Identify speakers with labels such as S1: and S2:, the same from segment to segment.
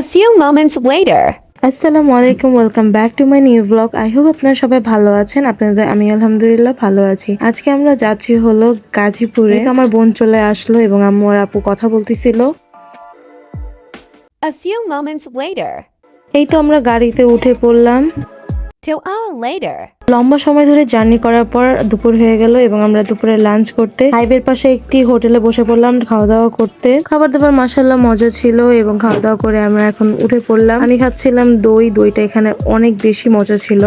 S1: A few moments later.
S2: আসসালামু আলাইকুম welcome back to my new blog I hope আপনারা সবাই ভালো আছেন। আপনাদের আমি আলহামদুলিল্লাহ ভালো আছি। আজকে আমরা যাচ্ছি হলো গাজীপুরে। আমার বোন চলে আসলো এবং আম্মু আর আপু কথা বলতেছিল।
S1: A few moments later.
S2: এই তো আমরা গাড়িতে উঠে পড়লাম।
S1: Two hour later.
S2: লম্বা সময় ধরে জার্নি করার পর দুপুর হয়ে গেল এবং আমরা দুপুরে লাঞ্চ করতে হাইওয়ের পাশে একটি হোটেলে বসে পড়লাম খাওয়া দাওয়া করতে খাবার দাবার মাসাল্লাহ মজা ছিল এবং খাওয়া দাওয়া করে আমরা এখন উঠে পড়লাম আমি খাচ্ছিলাম দই দইটা এখানে অনেক বেশি মজা ছিল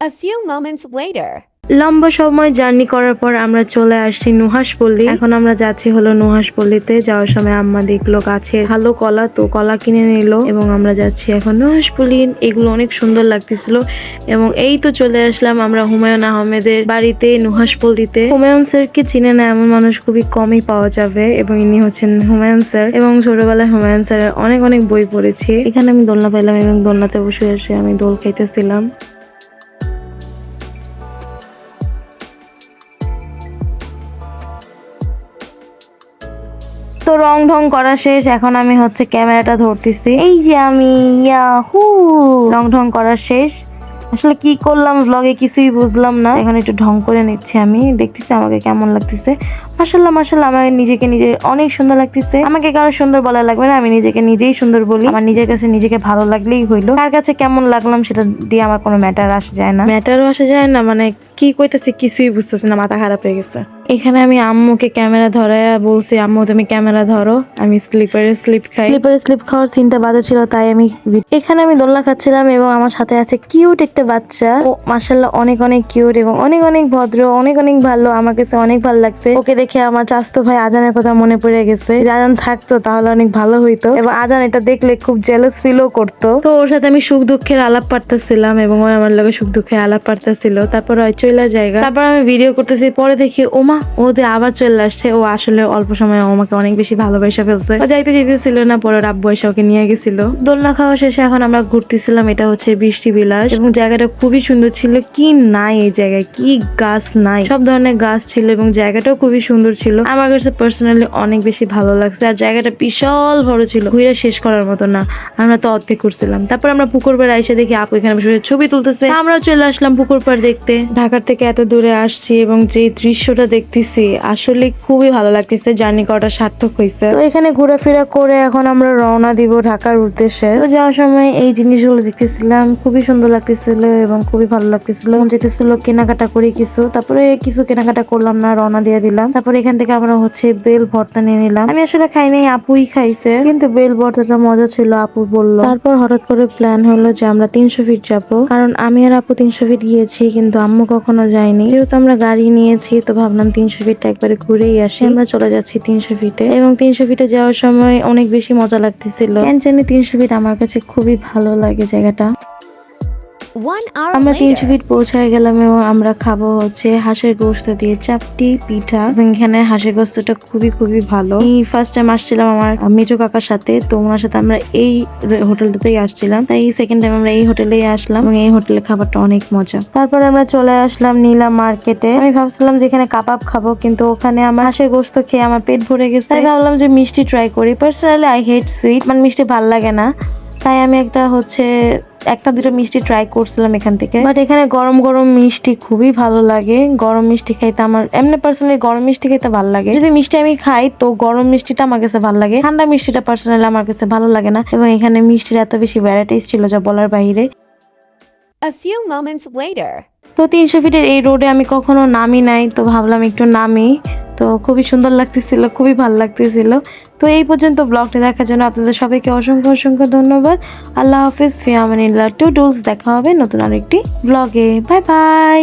S1: A few moments later.
S2: লম্বা সময় জার্নি করার পর আমরা চলে আসছি নুহাসপল্লী এখন আমরা যাচ্ছি হলো নুহাসপল্লীতে যাওয়ার সময় আম্মা দেখল গাছে ভালো কলা, তো কলা কিনে নিল এবং আমরা যাচ্ছি এখন নুহাসপল্লী এগুলো অনেক সুন্দর লাগতেছিল এবং এই তো চলে আসলাম আমরা হুমায়ুন আহমেদের বাড়িতে নুহাসপল্লীতে হুমায়ুন স্যারকে চিনে না এমন মানুষ খুবই কমই পাওয়া যাবে এবং ইনি হচ্ছেন হুমায়ুন স্যার এবং ছোটবেলায় হুমায়ুন স্যারের অনেক অনেক বই পড়েছি। এখানে আমি দোলনা পেলাম এবং দোলনাতে বসে এসে আমি দোল খাইতেছিলাম। তো রং ঢং করা শেষ, এখন আমি হচ্ছে ক্যামেরাটা ধরতেছি। এই যে আমি, ইয়াহু! রং ঢং করা শেষ। আসলে কি করলাম ব্লগে কিছুই বুঝলাম না। এখন একটু ঢং করে নিচ্ছি আমি। দেখতেছি আমাকে কেমন লাগতেছে। মাসাল্লাহ মাসাল্লাহ আমার নিজেকে নিজে অনেক সুন্দর লাগতেছে। আমাকে কারও সুন্দর বলা লাগবে না আমি নিজেকে নিজেই সুন্দর বলি। আমার নিজের কাছে নিজেকে ভালো লাগলেই হইল। কার কাছে কেমন লাগলাম সেটা দিয়ে আমার কোনো ম্যাটার আসা যায় না। ম্যাটারও আসা যায় না মানে কি কইতেছে কিছুই বুঝতেছে না মাথা খারাপ হয়ে গেছে। এখানে আমি আম্মুকে ক্যামেরা ধরাইয়া বলছি আম্মু তুমি ক্যামেরা ধরো আমি স্লিপারে স্লিপ খাই। স্লিপারে স্লিপ খাওয়ার সিনটা বাজে ছিল তাই আমি এখানে আমি দোলনা খাচ্ছিলাম এবং আমার সাথে আছে কিউট একটা বাচ্চা। ও মাসাল্লাহ অনেক অনেক কিউট এবং অনেক অনেক ভদ্র অনেক অনেক ভালো আমার কাছে অনেক ভালো লাগছে। ওকে দেখে আমার চাস্তো ভাই আজানের কথা মনে পড়ে গেছে। আজান থাকতো তাহলে অনেক ভালো হইতো। এবং আজান এটা দেখলে খুব জেলাস ফিলও করতো। তো ওর সাথে আমি সুখ দুঃখের আলাপ পারতেছিলাম এবং ওই আমার লগে সুখ দুঃখের আলাপ পারতেছিল। তারপর ওই চইলা জায়গা। তারপর আমি ভিডিও করতেছি। পরে দেখি, ওমা, ও যে আবার চলে আসছে। ও আসলে অল্প সময় ও আমাকে অনেক বেশি ভালোবাসা ফেলছে। ও যাইতে যেতেছিল না, পরে ওর আব্বু এসে ওকে নিয়ে গেছিল। দোলনা খাওয়া শেষে এখন আমরা ঘুরতেছিলাম, এটা হচ্ছে বৃষ্টি বিলাস। এবং জায়গাটা খুবই সুন্দর ছিল। কি নাই এই জায়গায়? কি গাছ নাই? সব ধরনের গাছ ছিল এবং জায়গাটাও খুবই সুন্দর ছিল। আমার কাছে পার্সোনালি অনেক বেশি ভালো লাগছে আর জায়গাটা বিশাল বড় ছিল। ঘুরে শেষ করার মতো না। আমরা তো অর্ধেক করছিলাম। তারপর আমরা পুকুর পাড়ে এসে দেখি আপু এখানে বসে ছবি তুলতেছে। আমরাও চলে আসলাম পুকুর পাড় দেখতে। ঢাকার থেকে এত দূরে আসছি এবং যে দৃশ্যটা দেখতেছি, আসলে খুবই ভালো লাগতেছে। জার্নি করাটা সার্থক হয়েছে তো এখানে ঘোরাফেরা করে এখন আমরা রওনা দিব ঢাকার উদ্দেশ্যে। তো যাওয়ার সময় এই জিনিসগুলো দেখতেছিলাম। খুবই সুন্দর লাগতেছিল এবং খুবই ভালো লাগতেছিল। যেতেছিল কেনাকাটা করি কিছু। তারপরে কিছু কেনাকাটা করলাম না, রওনা দিয়ে দিলাম। তারপরে এখান থেকে আমরা হচ্ছে বেল ভর্তা নিয়ে নিলাম। আমি আসলে খাই নাই, আপুই খাইছে। কিন্তু বেল ভর্তাটা মজা ছিল, আপু বলল। তারপর হঠাৎ করে প্ল্যান হলো যে আমরা তিনশো ফিট যাব। কারণ আমি আর আপু তিনশো ফিট গিয়েছি, কিন্তু আম্মু কখনো যায়নি। যেহেতু আমরা গাড়ি নিয়েছি, তো ভাবলাম তিনশো ফিটটা একবারে ঘুরেই আসি। আমরা চলে যাচ্ছি তিনশো ফিটে এবং তিনশো ফিটে যাওয়ার সময় অনেক বেশি মজা লাগতেছিল। জানি তিনশো ফিট আমার কাছে খুবই ভালো লাগে জায়গাটা। আমরা তিনশো. ফিট পৌঁছায় গেলাম এবং আমরা খাব হচ্ছে হাঁসের গোস্ত দিয়ে চাপটি পিঠা। এবং এখানে হাঁসের গোস্তটা খুবই খুবই ভালো। ফার্স্ট টাইম আসছিলাম আমার মেজো কাকার সাথে তো ওনার সাথে আমরা এই হোটেলটাতেই আসছিলাম। তাই সেকেন্ড টাইম আমরা এই হোটেলেই আসলাম এবং এই হোটেলের খাবারটা অনেক মজা। তারপর আমরা চলে আসলাম নীলা মার্কেটে আমি ভাবছিলাম যে এখানে কাবাব খাব কিন্তু ওখানে আমার হাঁসের গোস্ত খেয়ে আমার পেট ভরে গেছে। তাই ভাবলাম যে মিষ্টি ট্রাই করি। পার্সোনালি আই হেট সুইট মানে মিষ্টি ভালো লাগে না। তাই আমি একটা হচ্ছে একটা দুটো মিষ্টি ট্রাই করছিলাম এখান থেকে। বাট এখানে গরম গরম মিষ্টি খুবই ভালো লাগে। গরম মিষ্টি খাইতে আমার এমনি পার্সোনালি গরম মিষ্টি খেতে ভালো লাগে। যদি মিষ্টি আমি খাই তো গরম মিষ্টিটা আমার কাছে ভালো লাগে। ঠান্ডা মিষ্টিটা পার্সোনালি আমার কাছে ভালো লাগে না। এবং এখানে মিষ্টির এত বেশি ভ্যারাইটিস ছিল যা বলার বাইরে।
S1: A few moments later.
S2: তো তিনশো ফিটের এই রোডে আমি কখনো নামি নাই তো ভাবলাম একটু নামি। তো খুবই সুন্দর লাগতেছিল, খুবই ভালো লাগতেছিল। তো এই পর্যন্ত ব্লগটি দেখার জন্য আপনাদের সবাইকে অসংখ্য অসংখ্য ধন্যবাদ। আল্লাহ হাফিজ, ফিয়ামানিল্লাহ, টু ডুলস দেখা হবে নতুন আরেকটি ব্লগে। Bye bye!